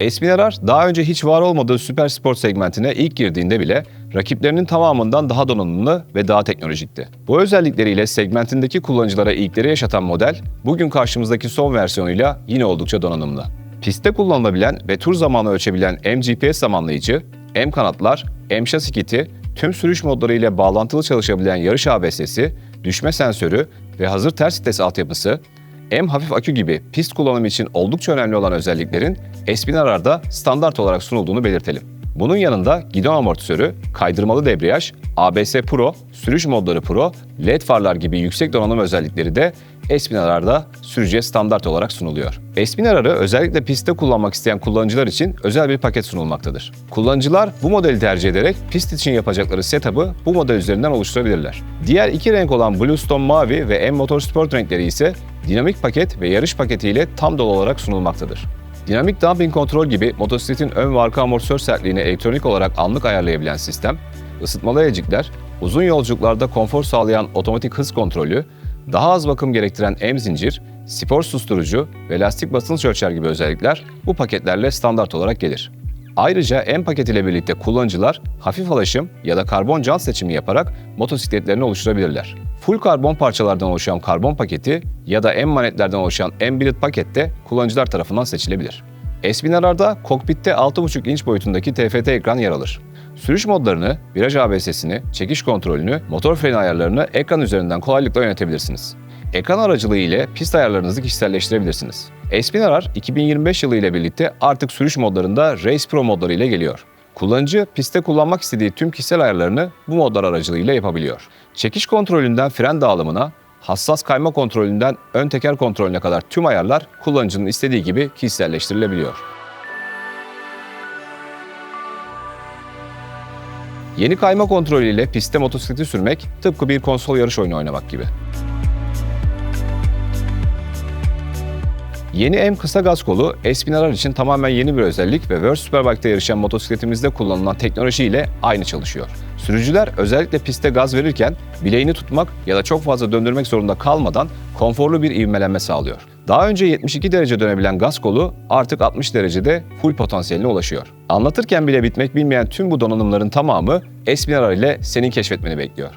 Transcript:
Esminerar daha önce hiç var olmadığı süper spor segmentine ilk girdiğinde bile rakiplerinin tamamından daha donanımlı ve daha teknolojikti. Bu özellikleriyle segmentindeki kullanıcılara ilkleri yaşatan model bugün karşımızdaki son versiyonuyla yine oldukça donanımlı. Pistte kullanılabilen ve tur zamanı ölçebilen M-GPS zamanlayıcı, M-kanatlar, M-şasi kiti, tüm sürüş modları ile bağlantılı çalışabilen yarış ABS'si, düşme sensörü ve hazır ters vites altyapısı, M hafif akü gibi pist kullanımı için oldukça önemli olan özelliklerin Espinarar'da standart olarak sunulduğunu belirtelim. Bunun yanında gidon amortisörü, kaydırmalı debriyaj, ABS Pro, sürüş modları Pro, LED farlar gibi yüksek donanım özellikleri de Espinarar'da sürücüye standart olarak sunuluyor. Espinarar'ı özellikle pistte kullanmak isteyen kullanıcılar için özel bir paket sunulmaktadır. Kullanıcılar bu modeli tercih ederek pist için yapacakları setup'ı bu model üzerinden oluşturabilirler. Diğer iki renk olan Bluestone Mavi ve M Motorsport renkleri ise dinamik paket ve yarış paketiyle tam dolu olarak sunulmaktadır. Dinamik dumping kontrol gibi motosikletin ön ve arka amortisör sertliğini elektronik olarak anlık ayarlayabilen sistem, ısıtmalı elcikler, uzun yolculuklarda konfor sağlayan otomatik hız kontrolü, daha az bakım gerektiren M zincir, spor susturucu ve lastik basınç ölçer gibi özellikler bu paketlerle standart olarak gelir. Ayrıca M paket ile birlikte kullanıcılar hafif alaşım ya da karbon jant seçimi yaparak motosikletlerini oluşturabilirler. Full karbon parçalardan oluşan karbon paketi ya da M manetlerden oluşan M billet paket de kullanıcılar tarafından seçilebilir. Espinarar'da kokpitte 6,5 inç boyutundaki TFT ekran yer alır. Sürüş modlarını, viraj ABS'sini, çekiş kontrolünü, motor freni ayarlarını ekran üzerinden kolaylıkla yönetebilirsiniz. Ekran aracılığı ile pist ayarlarınızı kişiselleştirebilirsiniz. Espinarar 2025 yılı ile birlikte artık sürüş modlarında Race Pro modları ile geliyor. Kullanıcı pistte kullanmak istediği tüm kişisel ayarlarını bu modlar aracılığıyla yapabiliyor. Çekiş kontrolünden fren dağılımına, hassas kayma kontrolünden ön teker kontrolüne kadar tüm ayarlar kullanıcının istediği gibi kişiselleştirilebiliyor. Yeni kayma kontrolüyle pistte motosikleti sürmek tıpkı bir konsol yarış oyunu oynamak gibi. Yeni M kısa gaz kolu Espinarar için tamamen yeni bir özellik ve World Superbike'da yarışan motosikletimizde kullanılan teknoloji ile aynı çalışıyor. Sürücüler özellikle pistte gaz verirken bileğini tutmak ya da çok fazla döndürmek zorunda kalmadan konforlu bir ivmelenme sağlıyor. Daha önce 72 derece dönebilen gaz kolu artık 60 derecede full potansiyeline ulaşıyor. Anlatırken bile bitmek bilmeyen tüm bu donanımların tamamı Espinarar ile senin keşfetmeni bekliyor.